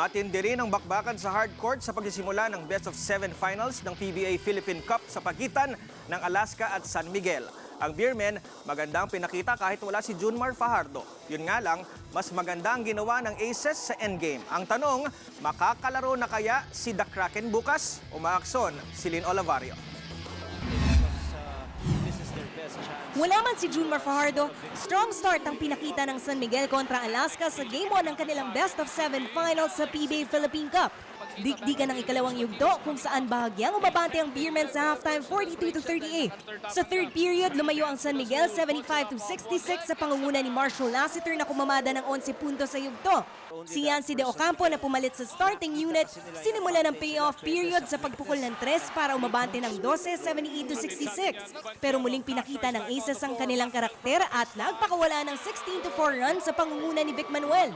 Matindi rin ang bakbakan sa hardcourt sa pagsisimula ng best of seven finals ng PBA Philippine Cup sa pagitan ng Alaska at San Miguel. Ang Beermen, magandang pinakita kahit wala si Junmar Fajardo. Yun nga lang, mas maganda ang ginawa ng Aces sa endgame. Ang tanong, makakalaro na kaya si The Kraken bukas? Umaakson si Lin Olavario. Wala man si Junmar Fajardo, strong start ang pinakita ng San Miguel kontra Alaska sa Game 1 ng kanilang Best of 7 Finals sa PBA Philippine Cup. Dikdikan ng ikalawang yugto kung saan bahagyang umabante ang Beermen sa halftime 42 to 38. Sa third period, lumayo ang San Miguel 75 to 66 sa pangunguna ni Marshall Lassiter na kumamada ng 11 puntos sa yugto. Si Yancy De Ocampo na pumalit sa starting unit, sinimula ng payoff period sa pagpukol ng tres para umabante ng 12, 78 to 66. Pero muling pinakita ng Aces ang kanilang karakter at nagpakawala ng 16 to 4 runs sa pangunguna ni Vic Manuel.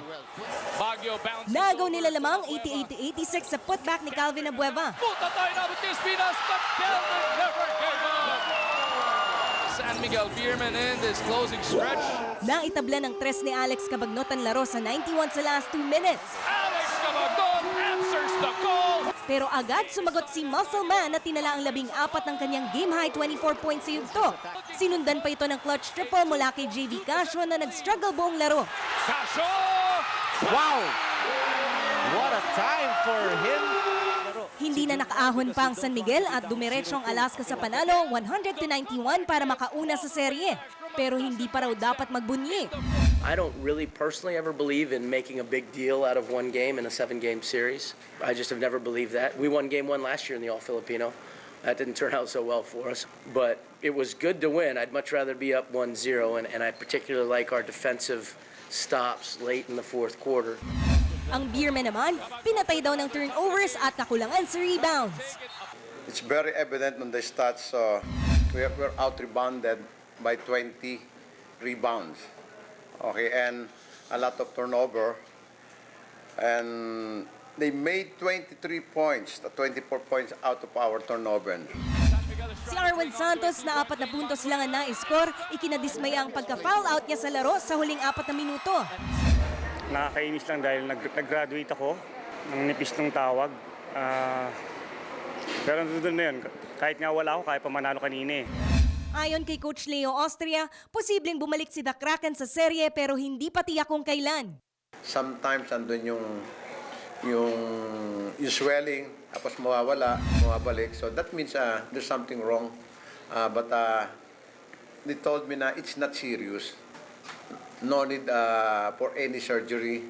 Nagaw nila lamang 88 to 86 sa putback ni Calvin Abueva. Puta tayo na with Pinas, but Kelvin never gave up. San Miguel Beerman in this closing stretch. Naitabla ng tres ni Alex Cabagnot ang laro sa 91 sa last 2 minutes. Alex Cabagdon answers the call. Pero agad sumagot si Muscle Man na tinala ang labing apat ng kanyang game-high 24 points sa yugto. Sinundan pa ito ng clutch triple mula kay JV Casio na nag-struggle buong laro. Casio! Wow! What a time for him. Hindi na nakaahon pa ang San Miguel at dumiretso ang Alaska sa panalo 100 to 91 para makauna sa serye. Pero hindi pa raw dapat magbunyi. I don't really personally ever believe in making a big deal out of one game in a seven game series. I just have never believed that. We won game one last year in the All Filipino. That didn't turn out so well for us. But it was good to win. I'd much rather be up 1 0, and, and I particularly like our defensive stops late in the fourth quarter. Ang Beerman naman, pinatay daw ng turnovers at kakulangan sa rebounds. It's very evident on the stats. Uh, we're, we're out rebounded by 20 rebounds. Okay, and a lot of turnover. And they made 23 points, the 24 points out of our turnover. Si Arwen Santos na apat na puntos lang ang na-score, ikinadismaya ang pagka-foul out niya sa laro sa huling apat na minuto. Nakakainis lang dahil nag- nag-graduate ako ng nipis ng tawag. Ah, pero nandun na yun. Kahit nga wala ako, kaya pa manalo kanina eh. Ayon kay Coach Leo Austria, posibleng bumalik si The Kraken sa serye pero hindi pa tiyak kung kailan. Sometimes andun yung yung, yung swelling, tapos mawawala, mawabalik. So that means uh, there's something wrong. Uh, but uh, they told me na it's not serious. No need uh, for any surgery.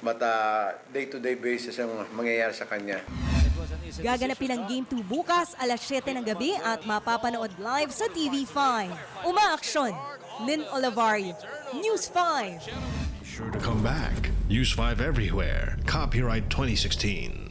But uh, day-to-day basis ang mangyayari sa kanya. Gaganapin ang Game 2 bukas alas 7 ng gabi at mapapanood live sa TV5. Umaaksyon! Lynn Olivario, News 5. Sure to come back. Use 5 everywhere. Copyright 2016.